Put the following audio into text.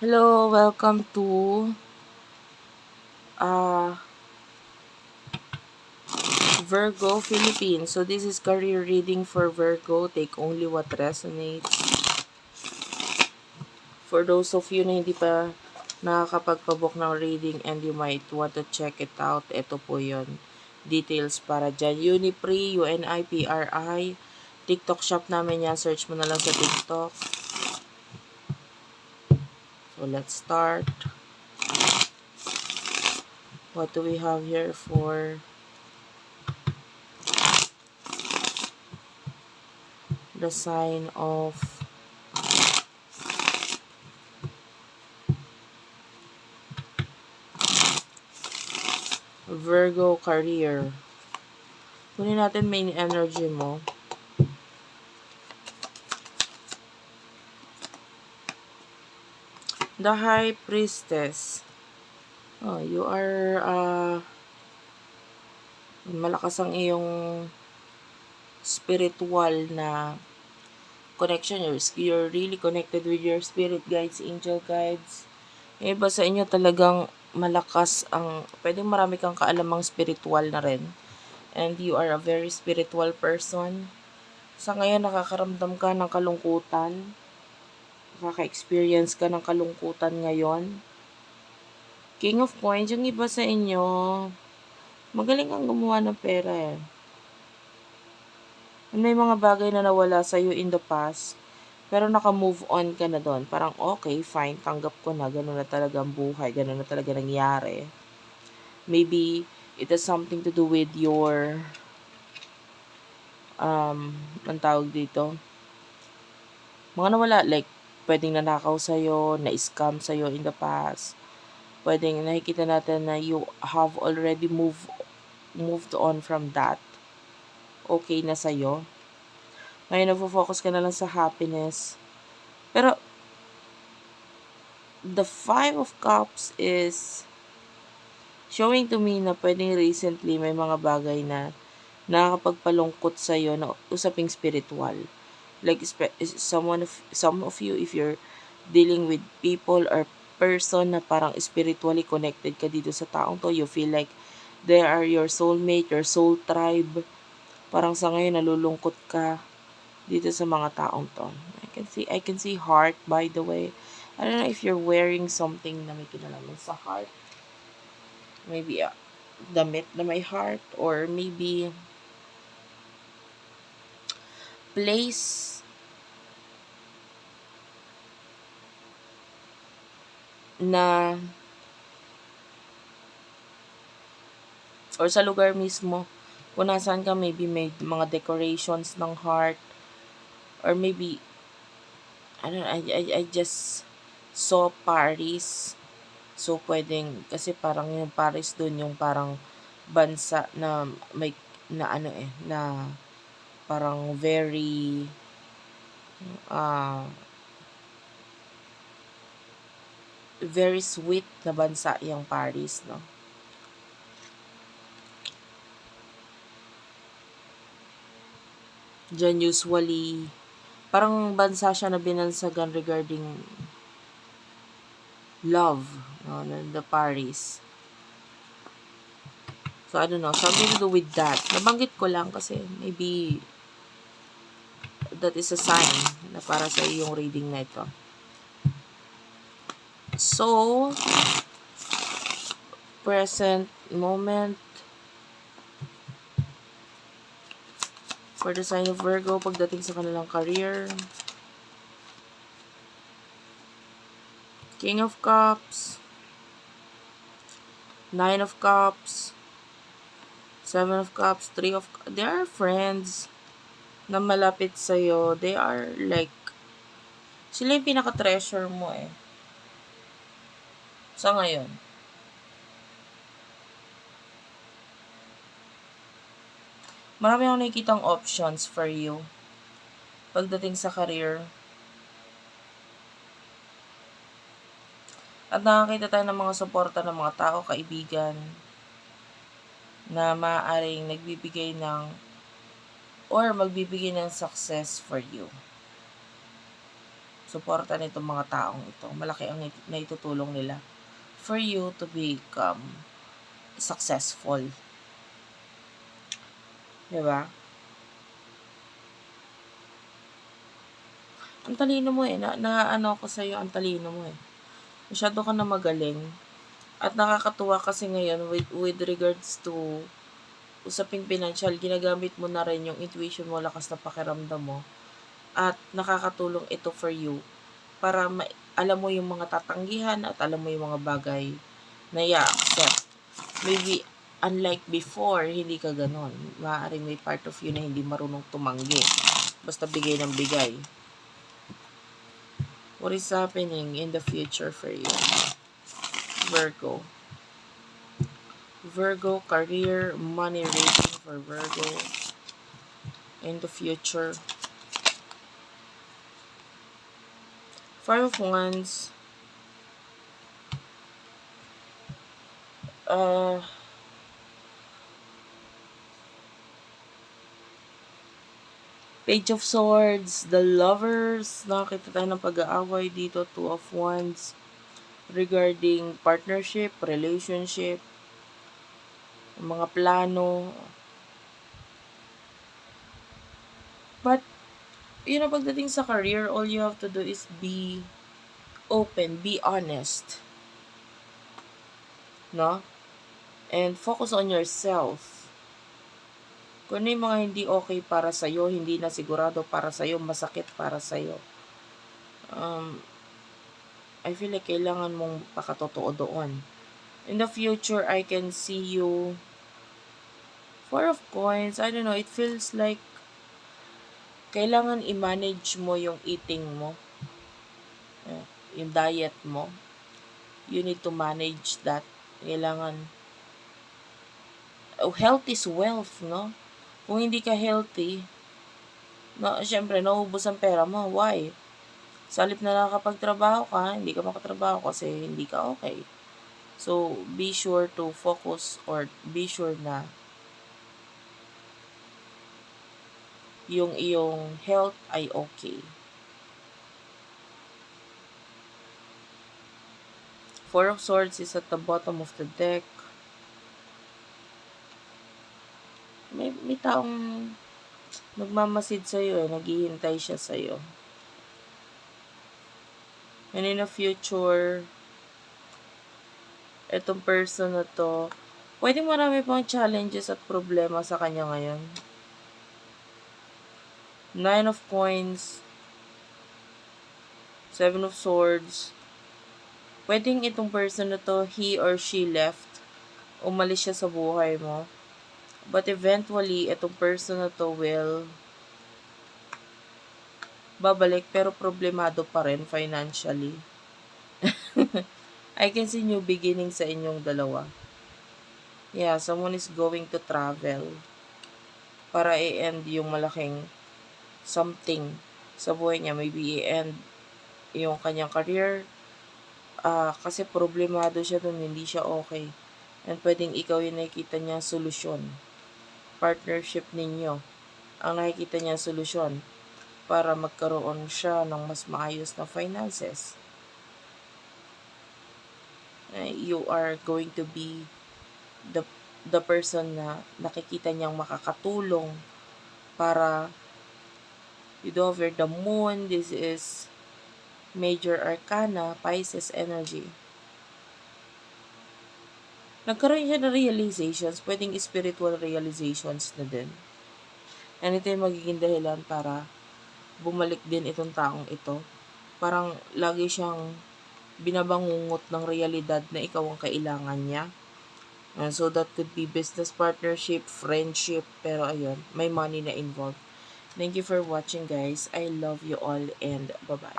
Hello, welcome to uh, Virgo Philippines. So this is career reading for Virgo. Take only what resonates. For those of you na hindi pa nakakapagpabook ng reading and you might want to check it out, ito po yon Details para dyan. Unipri, UNIPRI. TikTok shop namin yan. Search mo na lang sa TikTok. So let's start. What do we have here for the sign of Virgo career. Kunin natin main energy mo. The High Priestess. Oh, you are uh, malakas ang iyong spiritual na connection. You're, you're really connected with your spirit guides, angel guides. Yung iba sa inyo talagang malakas ang, pwedeng marami kang kaalamang spiritual na rin. And you are a very spiritual person. Sa ngayon, nakakaramdam ka ng kalungkutan. Nakaka-experience ka ng kalungkutan ngayon. King of Coins, yung iba sa inyo, magaling kang gumawa ng pera eh. May mga bagay na nawala sa'yo in the past, pero naka-move on ka na doon. Parang, okay, fine, tanggap ko na, ganun na talaga ang buhay, ganun na talaga nangyari. Maybe, it has something to do with your, um, ang tawag dito, mga nawala, like, pwedeng nanakaw sa'yo, na-scam sa'yo in the past, pwedeng nakikita natin na you have already moved moved on from that. Okay na sa'yo. Ngayon, nagfo-focus ka na lang sa happiness. Pero, the Five of Cups is showing to me na pwedeng recently may mga bagay na nakakapagpalungkot sa'yo na usaping spiritual. Like, someone of, some of you, if you're dealing with people or person na parang spiritually connected ka dito sa taong to. You feel like they are your soulmate, your soul tribe. Parang sa ngayon nalulungkot ka dito sa mga taong to. I can see I can see heart by the way. I don't know if you're wearing something na may kinalaman sa heart. Maybe uh, damit na may heart or maybe place na or sa lugar mismo kung nasaan ka maybe may mga decorations ng heart or maybe I don't I, I, I just saw Paris. So pwedeng kasi parang yung Paris doon yung parang bansa na may na ano eh na parang very uh, very sweet na bansa yung Paris, no? Diyan usually, parang bansa siya na binansagan regarding love, no, the Paris. So, I don't know, something to do with that. Nabanggit ko lang kasi maybe that is a sign na para sa yung reading na ito. So, present moment for the sign of Virgo pagdating sa kanilang career. King of Cups, Nine of Cups, Seven of Cups, Three of They are friends na malapit sa'yo. They are like, sila yung pinaka-treasure mo eh. Sa ngayon. Marami akong nakikitang options for you pagdating sa career. At nakakita tayo ng mga suporta ng mga tao, kaibigan, na maaaring nagbibigay ng or magbibigay ng success for you. suporta nitong mga taong ito. Malaki ang nait- naitutulong nila for you to become successful. Diba? Ang talino mo eh. Na, na ano ko sa'yo, ang talino mo eh. Masyado ka na magaling. At nakakatuwa kasi ngayon with, with regards to usaping financial, ginagamit mo na rin yung intuition mo, lakas na pakiramdam mo. At nakakatulong ito for you para ma- alam mo yung mga tatanggihan at alam mo yung mga bagay na i-accept. Maybe, unlike before, hindi ka ganon. Maaaring may part of you na hindi marunong tumanggi. Basta bigay ng bigay. What is happening in the future for you? Virgo. Virgo, career, money rating for Virgo in the future. Five of Wands. Uh, Page of Swords, The Lovers, nakakita tayo ng pag-aaway dito, Two of Wands, regarding partnership, relationship, mga plano. But, yun know, pagdating sa career, all you have to do is be open, be honest. No? And focus on yourself. Kung ano yung mga hindi okay para sa'yo, hindi na sigurado para sa'yo, masakit para sa'yo. Um, I feel like kailangan mong pakatotoo doon. In the future, I can see you Four of Coins, I don't know, it feels like kailangan i-manage mo yung eating mo. Eh, yung diet mo. You need to manage that. Kailangan oh, health is wealth, no? Kung hindi ka healthy, no, syempre, naubos ang pera mo. Why? Sa halip na nakakapagtrabaho ka, hindi ka makatrabaho kasi hindi ka okay. So, be sure to focus or be sure na yung iyong health ay okay. Four of Swords is at the bottom of the deck. May, may taong nagmamasid sa'yo eh, naghihintay siya sa'yo. And in the future, etong person na to, pwedeng marami pang challenges at problema sa kanya ngayon. Nine of Coins, Seven of Swords. Pwedeng itong person na to, he or she left. Umalis siya sa buhay mo. But eventually, itong person na to will babalik pero problemado pa rin financially. I can see new beginning sa inyong dalawa. Yeah, someone is going to travel para i-end yung malaking something sa buhay niya. Maybe i-end yung kanyang career. Uh, kasi problemado siya dun, hindi siya okay. And pwedeng ikaw yung nakikita niya solusyon. Partnership ninyo. Ang nakikita niya solusyon para magkaroon siya ng mas maayos na finances. You are going to be the the person na nakikita niyang makakatulong para You over the moon. This is major arcana, Pisces energy. Nagkaroon siya ng realizations, pwedeng spiritual realizations na din. And ito yung magiging dahilan para bumalik din itong taong ito. Parang lagi siyang binabangungot ng realidad na ikaw ang kailangan niya. And so that could be business partnership, friendship, pero ayun, may money na involved. Thank you for watching guys. I love you all and bye-bye.